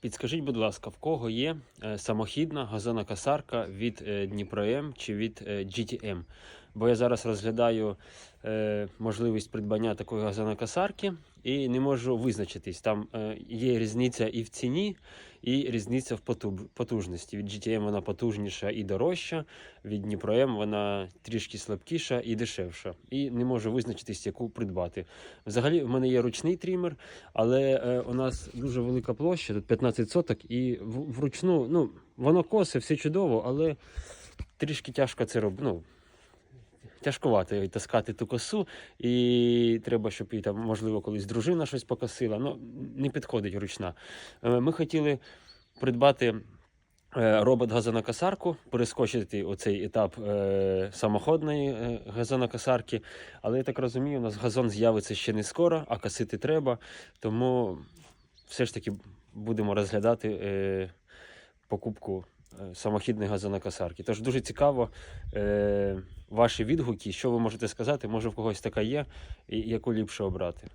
Підскажіть, будь ласка, в кого є е, самохідна газонокосарка від е, Дніпром чи від е, GTM? Бо я зараз розглядаю е, можливість придбання такої газонокосарки і не можу визначитись. Там е, є різниця і в ціні, і різниця в потужності. Від GTM вона потужніша і дорожча, від Дніпром вона трішки слабкіша і дешевша. І не можу визначитись, яку придбати. Взагалі, в мене є ручний трімер, але е, у нас дуже велика площа, тут 15 соток, і вручну, ну, воно косе, все чудово, але трішки тяжко це робити. Ну, тяжкувато і таскати ту косу, і треба, щоб і там, можливо, колись дружина щось покосила. Ну, не підходить ручна. Е, Ми хотіли придбати е, робот-газонокосарку, перескочити оцей етап е, самоходної газонокосарки. Але я так розумію, у нас газон з'явиться ще не скоро, а косити треба. Тому все ж таки будемо розглядати покупку самохідної газонокосарки. Тож дуже цікаво е, ваші відгуки, що ви можете сказати, може в когось така є, і яку ліпше обрати.